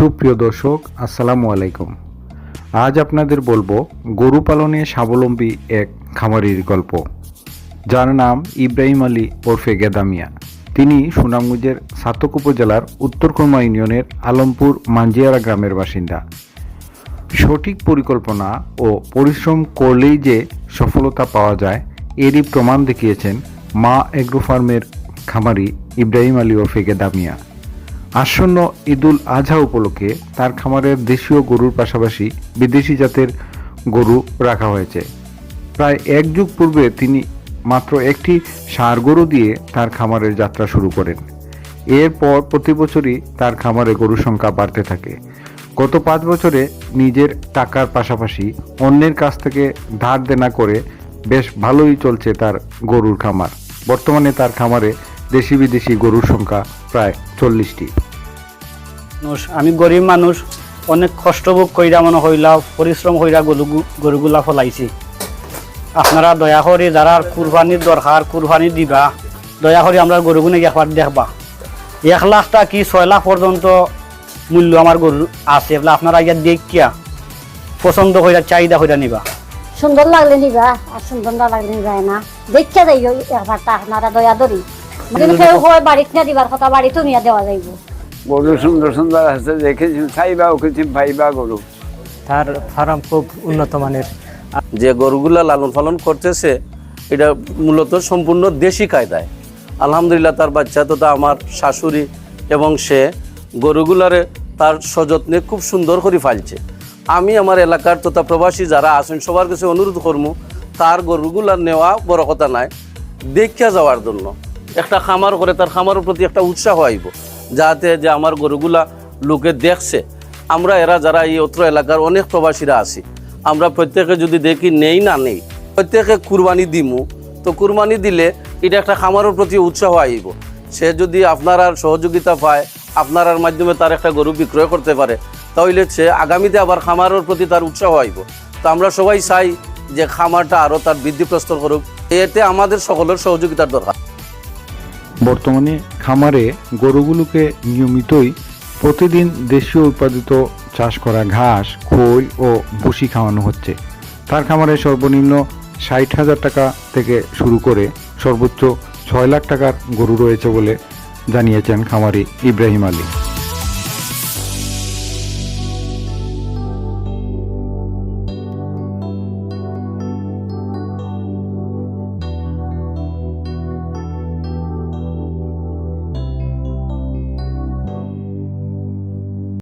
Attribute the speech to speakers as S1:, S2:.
S1: সুপ্রিয় দর্শক, আসসালামু আলাইকুম। আজ আপনাদের বলব গরু পালনে স্বাবলম্বী এক খামারির গল্প। যার নাম ইব্রাহিম আলী ওরফে গেদামিয়া তিনি সুনামগঞ্জের সাতক উপজেলার উত্তর উত্তরকর্মা ইউনিয়নের আলমপুর মাঞ্জিয়ারা গ্রামের বাসিন্দা। সঠিক পরিকল্পনা ও পরিশ্রম করলেই যে সফলতা পাওয়া যায়, এরই প্রমাণ দেখিয়েছেন মা এগ্রো ফার্মের খামারি ইব্রাহিম আলী ওরফে গেদামিয়া আসন্ন ঈদুল আজহা উপলক্ষে তার খামারের দেশীয় গরুর পাশাপাশি বিদেশি জাতের গরু রাখা হয়েছে। প্রায় এক যুগ পূর্বে তিনি মাত্র একটি ষাঁড় গরু দিয়ে তার খামারের যাত্রা শুরু করেন। এরপর প্রতি বছরই তার খামারে গরুর সংখ্যা বাড়তে থাকে। গত পাঁচ বছরে নিজের টাকার পাশাপাশি অন্যের কাছ থেকে ধার দেনা করে বেশ ভালোই চলছে তার গরুর খামার। বর্তমানে তার খামারে দেশি বিদেশি গরুর সংখ্যা প্রায় চল্লিশটি।
S2: আমি গরিব মানুষ অনেক কষ্ট ভোগ কইরা মনে হইলা পরিশ্রম কইরা গরু গরুগুলা ফলাইছি। আপনারা দয়া করে যারা কুরবানির দরকার কুরবানি দিবা দয়া করে আমরা গরুগুনে একবার দেখবা। এক লাখ টাকা কি ছয় লাখ পর্যন্ত মূল্য আমার গরু আছে এগুলা আপনারা ইয়া দেখিয়া পছন্দ কইরা চাহিদা কইরা নিবা।
S3: সুন্দর লাগলে নিবা আর সুন্দর না লাগলে নিবা না। দেখতে যাই একবারটা আপনারা দয়া ধরি। কেউ হয় বাড়িতে না দিবার কথা বাড়িতে নিয়ে দেওয়া যাইব।
S4: গরু সুন্দর সুন্দর আছে দেখেছি। চাইবাও কিছু পাইবা গরু।
S5: তার ফার্ম খুব উন্নত মানের।
S6: যে গরুগুলা লালন পালন করতেছে এটা মূলত সম্পূর্ণ দেশি কায়দায়। আলহামদুলিল্লাহ তার বাচ্চা তো তা আমার শাশুড়ি এবং সে গরুগুলারে তার সযত্নে খুব সুন্দর করে ফালছে। আমি আমার এলাকার তথা প্রবাসী যারা আছেন সবার কাছে অনুরোধ করব তার গরুগুলা নেওয়া বড় কথা নাই দেখিয়া যাওয়ার জন্য। একটা খামার করে তার খামারের প্রতি একটা উৎসাহ আইব। যাতে যে আমার গরুগুলা লোকে দেখছে। আমরা এরা যারা এই অত্র এলাকার অনেক প্রবাসীরা আছি, আমরা প্রত্যেকে যদি দেখি নেই না নেই, প্রত্যেকে কুরবানি দিমু। তো কুরবানি দিলে এটা একটা খামারের প্রতি উৎসাহ আইব সে যদি আপনার আর সহযোগিতা পায়, আপনার মাধ্যমে তার একটা গরু বিক্রয় করতে পারে, তাহলে সে আগামীতে আবার খামারের প্রতি তার উৎসাহ আইব তো আমরা সবাই চাই যে খামারটা আরও তার বৃদ্ধি প্রস্তর করুক। এতে আমাদের সকলের সহযোগিতার দরকার।
S1: বর্তমানে খামারে গরুগুলোকে নিয়মিতই প্রতিদিন দেশীয় উৎপাদিত চাষ করা ঘাস, খোল ও ভুসি খাওয়ানো হচ্ছে। তার খামারে সর্বনিম্ন ষাট হাজার টাকা থেকে শুরু করে সর্বোচ্চ ছয় লাখ টাকার গরু রয়েছে বলে জানিয়েছেন খামারি ইব্রাহিম আলী।